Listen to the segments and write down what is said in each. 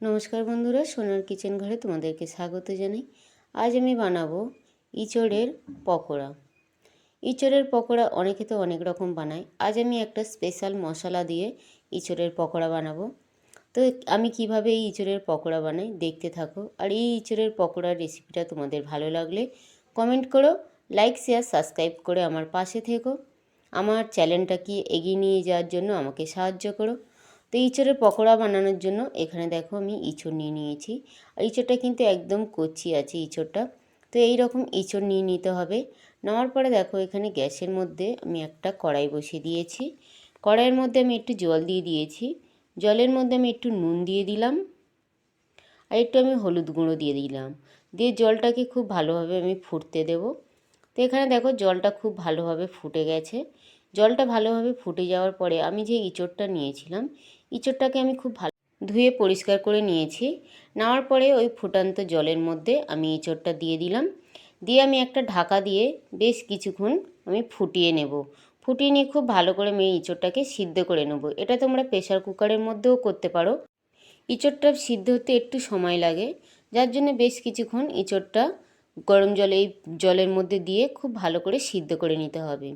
নমস্কার বন্ধুরা, সোনার কিচেন ঘরে তোমাদেরকে স্বাগত জানাই। আজ আমি বানাবো ইঁচড়ের পকোড়া। ইঁচড়ের পকোড়া অনেকে তো অনেক রকম বানায়। আজ আমি একটা স্পেশাল মশলা দিয়ে ইঁচড়ের পকোড়া বানাবো। তো আমি কীভাবে এই ইঁচড়ের পকোড়া বানাই দেখতে থাকো। আর এই ইঁচড়ের পকোড়ার রেসিপিটা তোমাদের ভালো লাগলে কমেন্ট করো লাইক শেয়ার সাবস্ক্রাইব করে আমার পাশে থেকো। আমার চ্যানেলটাকে এগিয়ে নিয়ে যাওয়ার জন্য আমাকে সাহায্য করো। তো ইঁচড়ের পকোড়া বানানোর জন্য এখানে দেখো আমি ইঁচড় নিয়ে নিয়েছি। আর ইঁচড়টা কিন্তু একদম কচি আছে ইঁচড়টা। তো এই রকম ইঁচড় নিয়ে নিতে হবে। নেওয়ার পরে দেখো এখানে গ্যাসের মধ্যে আমি একটা কড়াই বসিয়ে দিয়েছি। কড়াইয়ের মধ্যে আমি একটু জল দিয়ে দিয়েছি। জলের মধ্যে আমি একটু নুন দিয়ে দিলাম। আর একটু আমি হলুদ গুঁড়ো দিয়ে দিলাম। দিয়ে জলটাকে খুব ভালোভাবে আমি ফুটতে দেব। তো এখানে দেখো জলটা খুব ভালোভাবে ফুটে গেছে। জলটা ভালোভাবে ফুটে যাওয়ার পরে আমি যে ইঁচড়টা নিয়েছিলাম, ইঁচড়টাকে আমি খুব ভালো ধুয়ে পরিষ্কার করে নিয়েছি। নেওয়ার পরে ওই ফুটান্ত জলের মধ্যে আমি ইঁচড়টা দিয়ে দিলাম। দিয়ে আমি একটা ঢাকা দিয়ে বেশ কিছুক্ষণ আমি ফুটিয়ে নেব। ফুটিয়ে নিয়ে খুব ভালো করে আমি ইঁচড়টাকে সিদ্ধ করে নেব। এটা তোমরা প্রেশার কুকারের মধ্যেও করতে পারো। ইঁচড়টা সিদ্ধ হতে একটু সময় লাগে, যার জন্য বেশ কিছুক্ষণ ইঁচড়টা গরম জলে, এই জলের মধ্যে দিয়ে খুব ভালো করে সিদ্ধ করে নিতে হবে।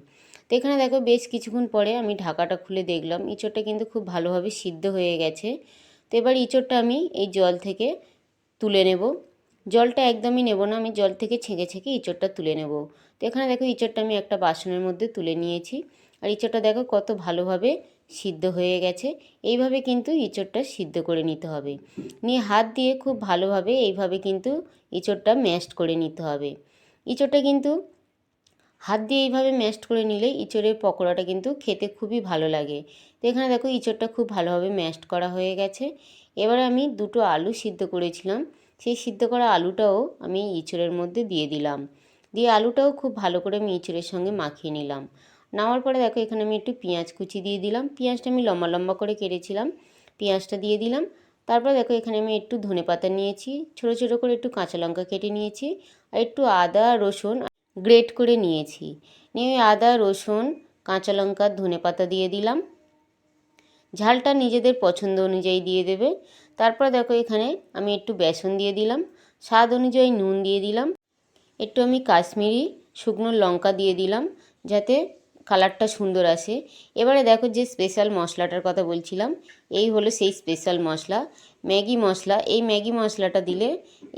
এখানে দেখো বেশ কিছুক্ষণ পরে আমি ঢাকাটা খুলে দেখলাম। ইঁচড়টা কিন্তু খুব ভালোভাবে সিদ্ধ হয়ে গেছে। তো এবার ইঁচড়টা আমি এই জল থেকে তুলে নেব। জলটা একদমই নেব না, আমি জল থেকে ছেঁকে ছেঁকে ইঁচড়টা তুলে নেব। তো এখানে দেখো ইঁচড়টা আমি একটা বাসনের মধ্যে তুলে নিয়েছি। আর ইঁচড়টা দেখো কত ভালোভাবে সিদ্ধ হয়ে গেছে। এইভাবে কিন্তু ইঁচড়টা সিদ্ধ করে নিতে হবে। নিয়ে হাত দিয়ে খুব ভালোভাবে এইভাবে কিন্তু ইঁচড়টা ম্যাশড করে নিতে হবে। ইঁচড়টা কিন্তু হাত দিয়ে এইভাবে ম্যাশড করে নিলে ইঁচড়ের পকোড়াটা কিন্তু খেতে খুবই ভালো লাগে। তো এখানে দেখো ইঁচড়টা খুব ভালোভাবে ম্যাশড করা হয়ে গেছে। এবার আমি দুটো আলু সিদ্ধ করেছিলাম। সেই সিদ্ধ করা আলুটাও আমি ইঁচড়ের মধ্যে দিয়ে দিলাম। দিয়ে আলুটাও খুব ভালো করে আমি ইঁচড়ের সঙ্গে মাখিয়ে নিলাম। নেওয়ার পরে দেখো এখানে আমি একটু পেঁয়াজ কুচি দিয়ে দিলাম। পেঁয়াজটা আমি লম্বা লম্বা করে কেটেছিলাম। পেঁয়াজটা দিয়ে দিলাম। তারপর দেখো এখানে আমি একটু ধনে পাতা নিয়েছি। ছোটো ছোটো করে একটু কাঁচা লঙ্কা কেটে নিয়েছি। আর একটু আদা, রসুন গ্রেট করে নিয়েছি। নিয়ে আদা, রসুন, কাঁচা লঙ্কা, ধনে পাতা দিয়ে দিলাম। ঝালটা নিজেদের পছন্দ অনুযায়ী দিয়ে দেবে। তারপর দেখো এখানে আমি একটু বেসন দিয়ে দিলাম। স্বাদ অনুযায়ী নুন দিয়ে দিলাম। একটু আমি কাশ্মীরি শুকনো লঙ্কা দিয়ে দিলাম যাতে কালারটা সুন্দর আসে। এবারে দেখো যে স্পেশাল মশলাটার কথা বলছিলাম, এই হলো সেই স্পেশাল মশলা। ম্যাগি মশলা, এই ম্যাগি মশলাটা দিলে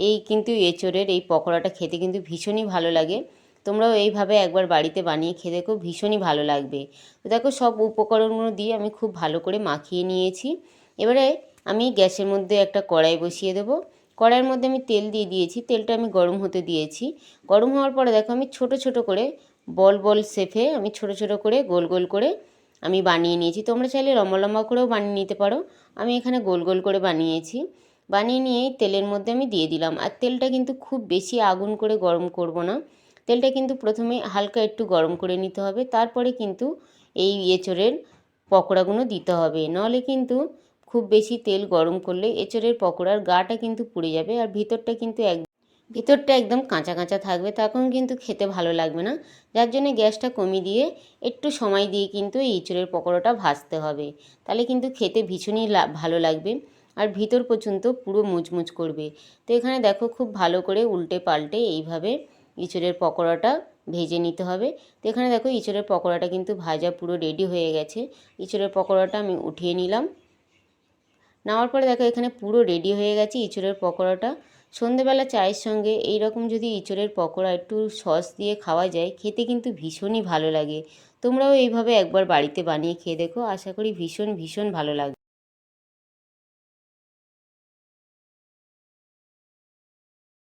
এই কিন্তু এঁচোড়ের, এই পকোড়াটা খেতে কিন্তু ভীষণই ভালো লাগে। তোমরাও এইভাবে একবার বাড়িতে বানিয়ে খেয়ে দেখো, ভীষণই ভালো লাগবে। তো দেখো সব উপকরণগুলো দিয়ে আমি খুব ভালো করে মাখিয়ে নিয়েছি। এবারে আমি গ্যাসের মধ্যে একটা কড়াই বসিয়ে দেবো। কড়াইয়ের মধ্যে আমি তেল দিয়ে দিয়েছি, তেলটা আমি গরম হতে দিয়েছি। গরম হওয়ার পরে দেখো আমি ছোট ছোট করে বল বল শেফে আমি ছোট ছোট করে গোল গোল করে আমি বানিয়ে নিয়েছি। তোমরা চাইলে লম্বা লম্বা করেও বানিয়ে নিতে পারো। আমি এখানে গোল গোল করে বানিয়েছি। বানিয়ে নিয়ে তেলের মধ্যে আমি দিয়ে দিলাম। আর তেলটা কিন্তু খুব বেশি আগুন করে গরম করব না। তেলটা কিন্তু প্রথমে হালকা একটু গরম করে নিতে হবে। তারপরে কিন্তু এই এঁচড়ের পকোড়াগুলো দিতে হবে। নাহলে কিন্তু খুব বেশি তেল গরম করলে এঁচড়ের পকোড়ার গাটা কিন্তু পুড়ে যাবে আর ভিতরটা কিন্তু এক ভিতরটা একদম কাঁচা কাঁচা থাকবে। তখন কিন্তু খেতে ভালো লাগবে না। যার জন্য গ্যাসটা কমিয়ে দিয়ে একটু সময় দিয়ে কিন্তু এই ইঁচড়ের পকোড়াটা ভাজতে হবে। তাহলে কিন্তু খেতে ভীষণই ভালো লাগবে আর ভিতর পর্যন্ত পুরো মুচমুচ করবে। তো এখানে দেখো খুব ভালো করে উল্টে পাল্টে এইভাবে ইঁচড়ের পকোড়াটা ভেজে নিতে হবে। তো এখানে দেখো ইঁচড়ের পকোড়াটা কিন্তু ভাজা পুরো রেডি হয়ে গেছে। ইঁচড়ের পকোড়াটা আমি উঠিয়ে নিলাম। নেওয়ার পরে দেখো এখানে পুরো রেডি হয়ে গেছে ইঁচড়ের পকোড়াটা। সন্ধেবেলা চায়ের সঙ্গে এই রকম যদি ইঁচড়ের পকোড়া একটু সস দিয়ে খাওয়া যায়, খেতে কিন্তু ভীষণই ভালো লাগে। তোমরাও এইভাবে একবার বাড়িতে বানিয়ে খেয়ে দেখো। আশা করি ভীষণ ভীষণ ভালো লাগবে।